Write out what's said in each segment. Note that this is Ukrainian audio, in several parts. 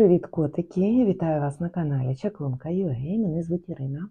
Привіт, котики! Вітаю вас на каналі Чаклунка Югей. Мене звуть Ірина.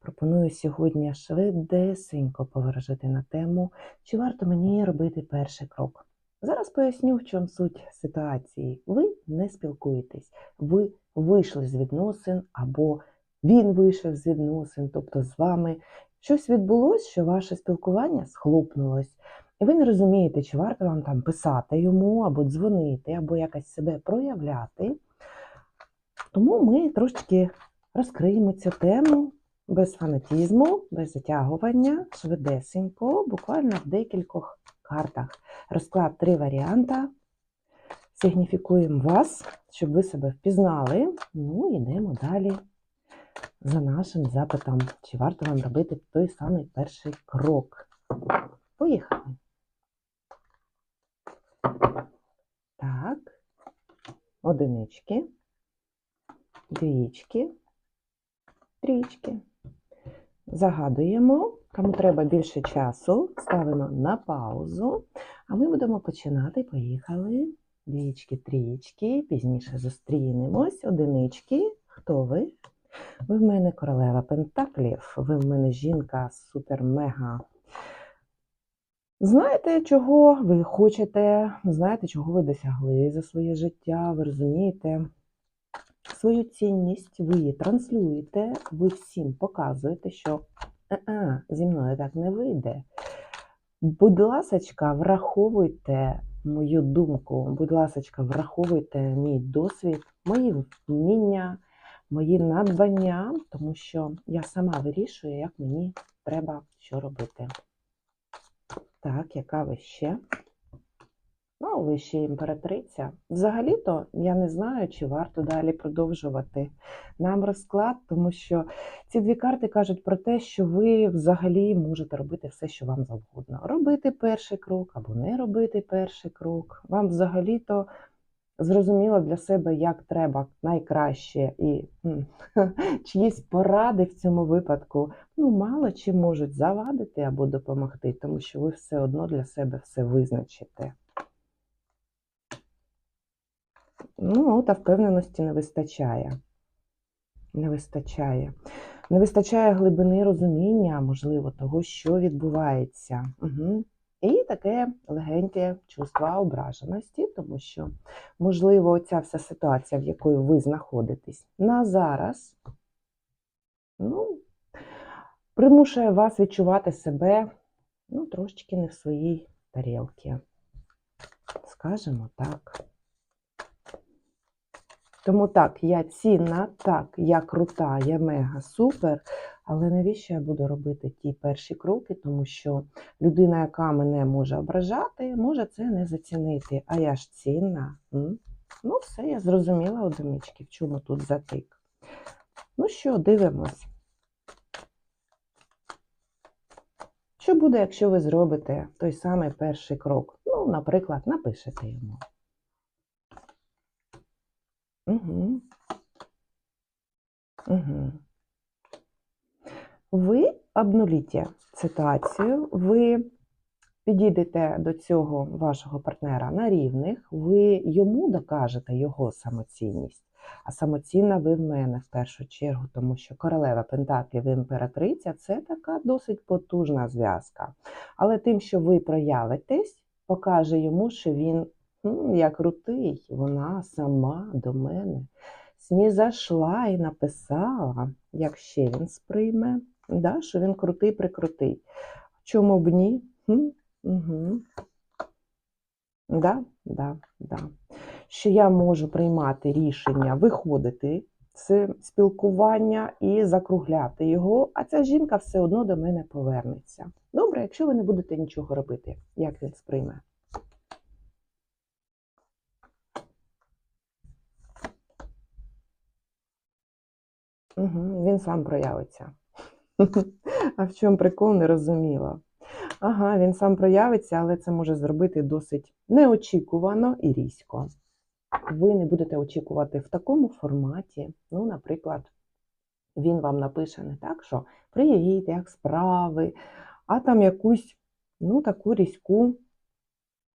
Пропоную сьогодні швидесенько поворожити на тему, чи варто мені робити перший крок. Зараз поясню, в чому суть ситуації. Ви не спілкуєтесь, ви вийшли з відносин, або він вийшов з відносин, тобто з вами щось відбулося, що ваше спілкування схлопнулось. І ви не розумієте, чи варто вам там писати йому, або дзвонити, або якось себе проявляти. Тому ми трошечки розкриємо цю тему без фанатізму, без затягування, швидесенько, буквально в декількох картах. Розклад три варіанти. Сигніфікуємо вас, щоб ви себе впізнали. Ну, йдемо далі за нашим запитом, чи варто вам робити той самий перший крок. Поїхали. Так, одинички, двічки, трічки. Загадуємо, кому треба більше часу, ставимо на паузу, а ми будемо починати. Поїхали. Двічки, трічки, пізніше зустрінемось. Одинички. Хто ви? Ви в мене королева Пентаклів, ви в мене жінка супер-мега. Знаєте, чого ви хочете, знаєте, чого ви досягли за своє життя, ви розумієте свою цінність, ви її транслюєте, ви всім показуєте, що «Е-е, зі мною так не вийде. Будь ласочка, враховуйте мою думку, будь ласочка, враховуйте мій досвід, мої вміння, мої надбання, тому що я сама вирішую, як мені треба що робити. Так, яка ви ще? Ну, ви ще імператриця. Взагалі-то я не знаю, чи варто далі продовжувати нам розклад, тому що ці дві карти кажуть про те, що ви взагалі можете робити все, що вам завгодно. Робити перший крок або не робити перший крок. Вам взагалі-то зрозуміло для себе, як треба найкраще, і чиїсь поради в цьому випадку ну, мало чи можуть завадити або допомогти, тому що ви все одно для себе все визначите. Ну, та впевненості не вистачає. Не вистачає. Не вистачає глибини розуміння, можливо, того, що відбувається. Угу. І таке легеньке чувство ображеності, тому що, можливо, ця вся ситуація, в якої ви знаходитесь на зараз, ну, примушує вас відчувати себе ну, трошечки не в своїй тарілці. Скажемо так. Тому так, я цінна, так, я крута, я мега супер. Але навіщо я буду робити ті перші кроки? Тому що людина, яка мене може ображати, може це не зацінити. А я ж цінна. Ну, все, я зрозуміла одинички, в чому тут затик. Ну що, дивимось. Що буде, якщо ви зробите той самий перший крок? Ну, наприклад, напишете йому. Угу. Угу. Ви обнуліте ситуацію, ви підійдете до цього вашого партнера на рівних, ви йому докажете його самоцінність. А самоцінна ви в мене в першу чергу, тому що королева Пентаклів імператриця це така досить потужна зв'язка. Але тим, що ви проявитесь, покаже йому, що він я крутий, вона сама до мене снізашла і написала, як ще він сприйме, да, що він крутий прикрутий. Чому б ні? Угу. Да, да, да. Що я можу приймати рішення, виходити з спілкування і закругляти його, а ця жінка все одно до мене повернеться. Добре, якщо ви не будете нічого робити, як він сприйме? Угу, Він сам проявиться. А в чому прикол, не розуміла. Ага, він сам проявиться, але це може зробити досить неочікувано і різко. Ви не будете очікувати в такому форматі. Ну, наприклад, він вам напише не так, що привіт, як справи, а там якусь ну, таку різку,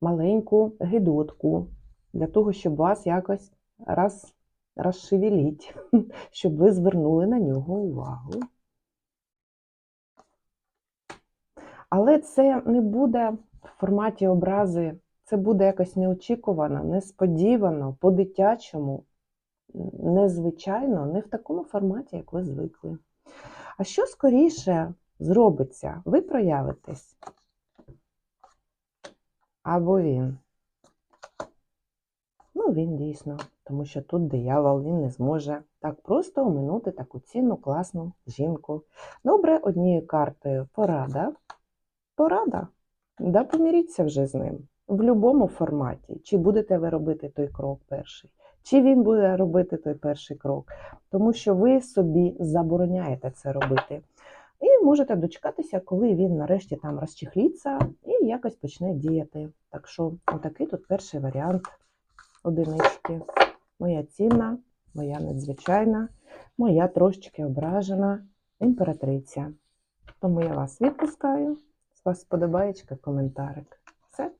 маленьку гидотку, для того, щоб вас якось раз розшевеліть, щоб ви звернули на нього увагу. Але це не буде в форматі образи, це буде якось неочікувано, несподівано, по-дитячому, незвичайно, не в такому форматі, як ви звикли. А що скоріше зробиться? Ви проявитесь. Або він. Ну, він дійсно, тому що тут диявол, він не зможе так просто оминути таку цінну, класну жінку. Добре, однією картою порада. Порада. Да поміріться вже з ним. В будь-якому форматі. Чи будете ви робити той крок перший, чи він буде робити той перший крок. Тому що ви собі забороняєте це робити. І можете дочекатися, коли він нарешті там розчехліться і якось почне діяти. Так що, отакий тут перший варіант одинички. Моя цінна, моя надзвичайна, моя трошечки ображена імператриця. Тому я вас відпускаю. З вас сподобаєчка, коментарик. Все.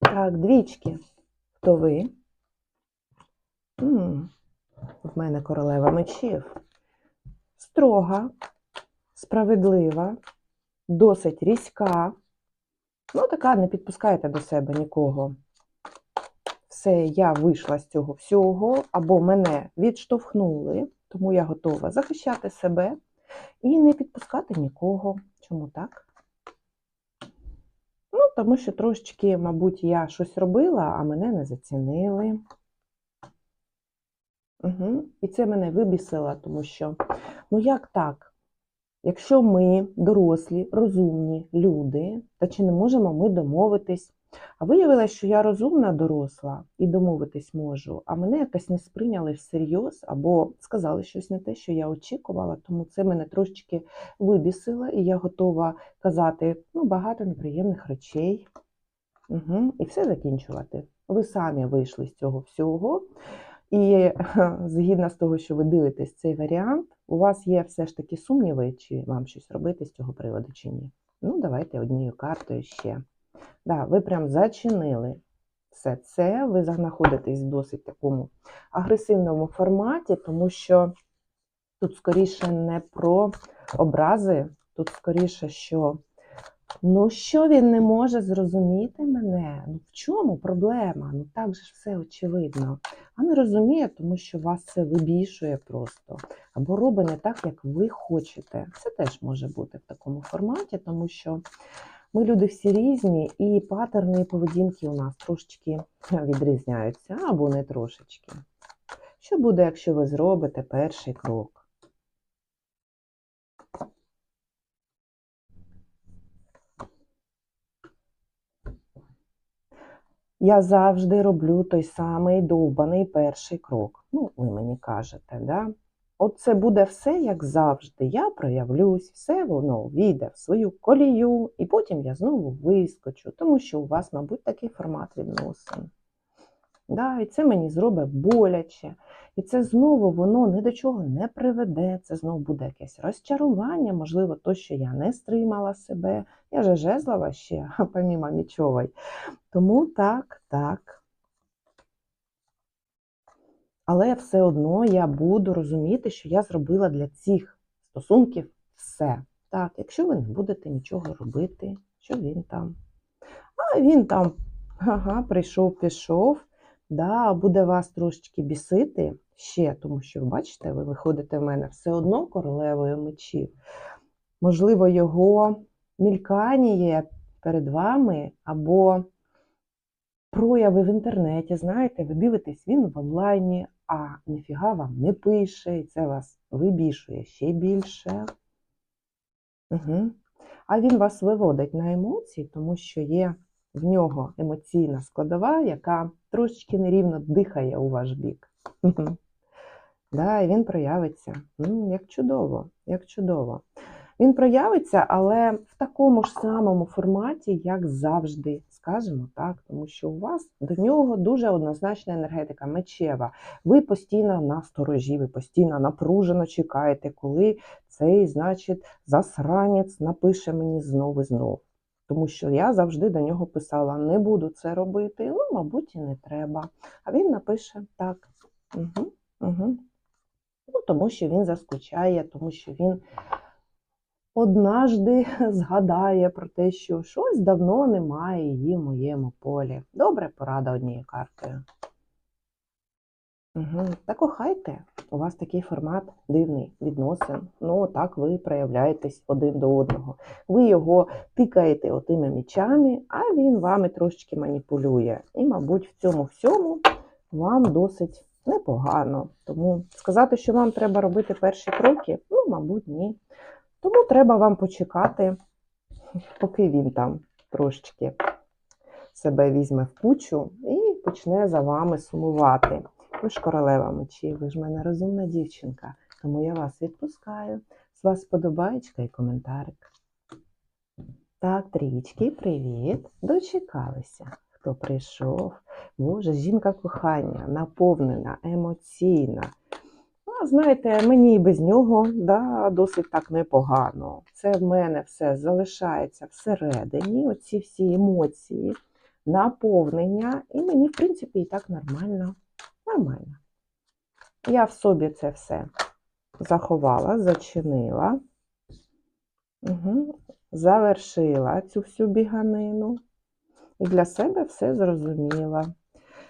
Так, двічки. Хто ви? М, В мене королева мечів. Строга, справедлива, досить різка. Ну, така, не підпускайте до себе нікого. Все, я вийшла з цього всього, або мене відштовхнули, тому я готова захищати себе і не підпускати нікого. Чому так? Ну, тому що трошечки, мабуть, я щось робила, а мене не зацінили. Угу. І це мене вибісило, тому що, ну як так? Якщо ми дорослі, розумні люди, то чи не можемо ми домовитись? А виявилось, що я розумна доросла і домовитись можу, а мене якось не сприйняли всерйоз або сказали щось не те, що я очікувала, тому це мене трошечки вибісило, і я готова казати ну, багато неприємних речей. Угу. І все закінчувати. Ви самі вийшли з цього всього. І згідно з того, що ви дивитесь цей варіант, у вас є все ж таки сумніви, чи вам щось робити з цього приводу, чи ні. Ну, давайте однією картою ще. Да, ви прям зачинили все це, ви знаходитесь в досить такому агресивному форматі, тому що тут скоріше не про образи, тут скоріше, що ну що він не може зрозуміти мене? Ну в чому проблема? Ну так же все очевидно. А не розуміє, тому що вас це вибішує просто. Або робить не так, як ви хочете. Це теж може бути в такому форматі, тому що ми люди всі різні, і патерни поведінки у нас трошечки відрізняються, або не трошечки. Що буде, якщо ви зробите перший крок? Я завжди роблю той самий довбаний перший крок. Ну, ви мені кажете, да? От це буде все як завжди. Я проявлюсь, все воно війде в свою колію, і потім я знову вискочу, тому що у вас, мабуть, такий формат відносин. Да, І це мені зробить боляче. І це знову воно ні до чого не приведе. Це знову буде якесь розчарування, можливо, то, що я не стримала себе. Я же жезлова ще, помімо мічової. Тому так, так. Але все одно я буду розуміти, що я зробила для цих стосунків все. Так, якщо ви не будете нічого робити, що він там? А він там ага, прийшов, пішов, да, буде вас трошечки бісити ще, тому що, бачите, ви виходите в мене все одно королевою мечів. Можливо, його мільканіє перед вами, або прояви в інтернеті, знаєте, ви дивитесь, він в онлайні, а ніфіга вам не пише, і це вас вибішує ще більше. Угу. А він вас виводить на емоції, тому що є в нього емоційна складова, яка трошечки нерівно дихає у ваш бік. Да, І він проявиться. Як чудово, як чудово. Він проявиться, але в такому ж самому форматі, як завжди, скажімо так, тому що у вас до нього дуже однозначна енергетика мечева. Ви постійно на сторожі, ви постійно напружено чекаєте, коли цей, значить, засранець напише мені знову і знов. Тому що я завжди до нього писала: не буду це робити, ну, мабуть, і не треба. А він напише так. Угу, угу. Ну, тому що він заскучає, тому що він однажди згадає про те, що щось давно немає її в моєму полі. Добре, порада однією картою. Угу. Та кохайте, у вас такий формат дивний відносин. Ну, так ви проявляєтесь один до одного. Ви його тикаєте отими мічами, а він вами трошечки маніпулює. І, мабуть, в цьому всьому вам досить непогано. Тому сказати, що вам треба робити перші кроки, ну, мабуть, ні. Тому треба вам почекати, поки він там трошечки себе візьме в кучу і почне за вами сумувати. Ви ж королева мечів, ви ж мене розумна дівчинка, тому я вас відпускаю. З вас подобаєчка і коментарик. Так, трічки, привіт! Дочекалися, хто прийшов. Боже, жінка кохання, наповнена, емоційна. Знаєте, мені без нього да, досить так непогано. Це в мене все залишається всередині, оці всі емоції, наповнення, і мені, в принципі, і так нормально. Нормально. Я в собі це все заховала, зачинила, угу. завершила цю всю біганину. І для себе все зрозуміла.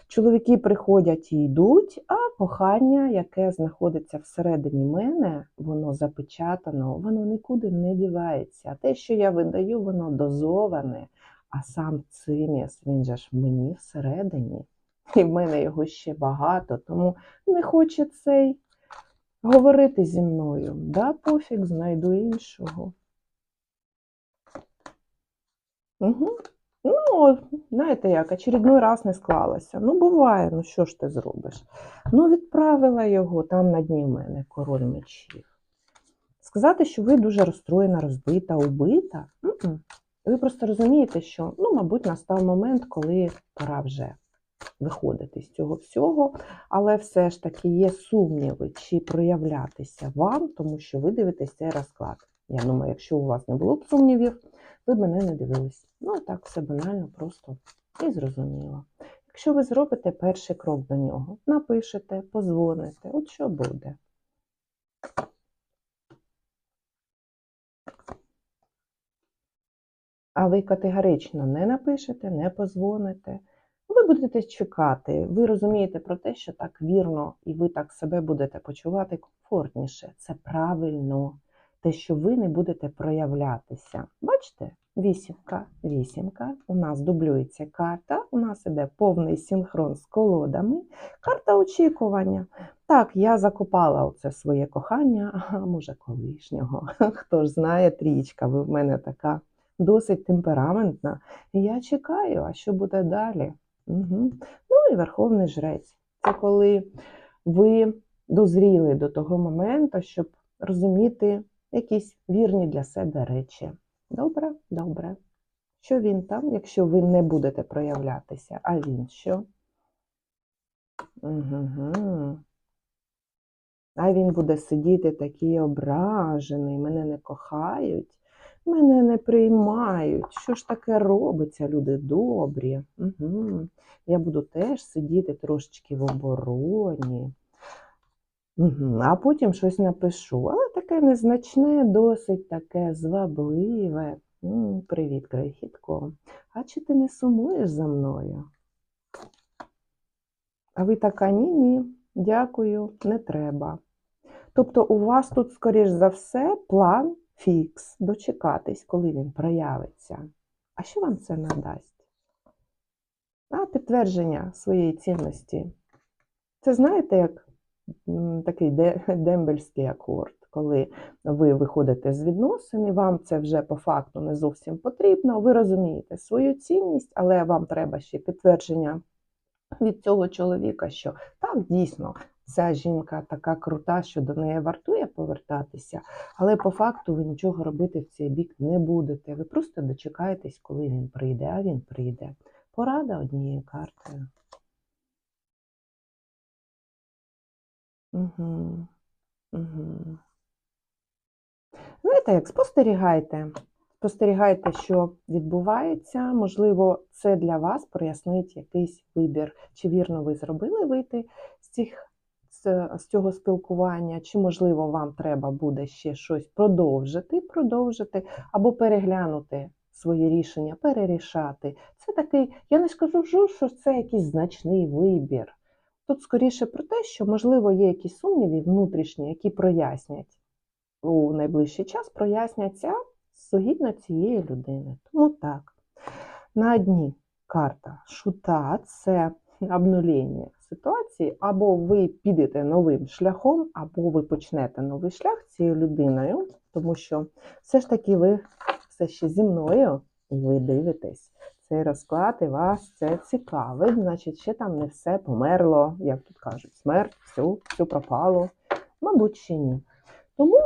Чоловіки приходять і йдуть, а кохання, яке знаходиться всередині мене, воно запечатано, воно нікуди не дівається. Те, що я видаю, воно дозоване, а сам циміс, він же ж мені всередині. І в мене його ще багато, тому не хоче цей говорити зі мною. Да, пофіг, знайду іншого. Угу. Ну, знаєте як, очередной раз не склалося. Ну, буває, ну що ж ти зробиш? Ну, відправила його там на дні в мене король мечів. Сказати, що ви дуже розстроєна, розбита, убита. М -м. Ви просто розумієте, що, ну, мабуть, настав момент, коли пора вже виходити з цього всього, але все ж таки є сумніви, чи проявлятися вам, тому що ви дивитесь цей розклад. Я думаю, якщо у вас не було б сумнівів, ви б мене не дивились. Ну, так, все банально, просто і зрозуміло. Якщо ви зробите перший крок до нього, напишете, позвоните, от що буде. А ви категорично не напишете, не позвоните. Ви будете чекати, ви розумієте про те, що так вірно, і ви так себе будете почувати комфортніше. Це правильно, те, що ви не будете проявлятися. Бачите? Вісімка, вісімка. У нас дублюється карта, у нас іде повний синхрон з колодами. Карта очікування. Так, я закопала оце своє кохання, а може колишнього. Хто ж знає, трічка, ви в мене така досить темпераментна. Я чекаю, а що буде далі? Угу. Ну і Верховний Жрець. Це коли ви дозріли до того моменту, щоб розуміти якісь вірні для себе речі. Добре, добре. Що він там, якщо ви не будете проявлятися, а він що? Угу. А він буде сидіти такий ображений, мене не кохають, мене не приймають. Що ж таке робиться, люди добрі? Угу. Я буду теж сидіти трошечки в обороні. А потім щось напишу. Але таке незначне, досить таке звабливе. М, Привіт, крихітко. А чи ти не сумуєш за мною? А ви така ні-ні, дякую, не треба. Тобто у вас тут, скоріш за все, план фікс, дочекатись, коли він проявиться. А що вам це надасть? А підтвердження своєї цінності. Це знаєте, як такий дембельський акорд, коли ви виходите з відносин, і вам це вже по факту не зовсім потрібно. Ви розумієте свою цінність, але вам треба ще підтвердження від цього чоловіка, що так, дійсно, ця жінка така крута, що до неї вартує повертатися, але по факту ви нічого робити в цей бік не будете. Ви просто дочекаєтесь, коли він прийде, а він прийде. Порада однією картою. Угу. Угу. Знаєте, як спостерігайте, спостерігайте, що відбувається. Можливо, це для вас прояснить якийсь вибір, чи вірно ви зробили вийти з цих з, цього спілкування, чи можливо вам треба буде ще щось продовжити, продовжити або переглянути своє рішення, перерішати. Це такий, я не скажу, що це якийсь значний вибір. Тут скоріше про те, що можливо є якісь сумніви внутрішні, які прояснять у найближчий час, проясняться згідно цієї людини. Тому так, на дні карта шута це обнулення ситуації, або ви підете новим шляхом, або ви почнете новий шлях цією людиною, тому що все ж таки ви все ще зі мною і ви дивитесь. Цей розклад і вас це цікавить, значить, ще там не все померло, як тут кажуть, смерть, все, все пропало. Мабуть, ще ні. Тому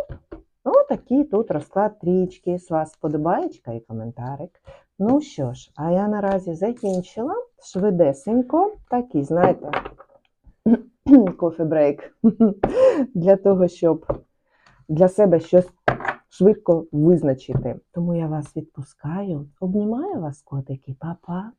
ну, такий тут розклад трічки. З вас подобаєчка і коментарик. Ну що ж, а я наразі закінчила швидесенько, такий, знаєте, кофе-брейк для того, щоб для себе щось швидко визначити. Тому я вас відпускаю, обнімаю вас, котики, па-па.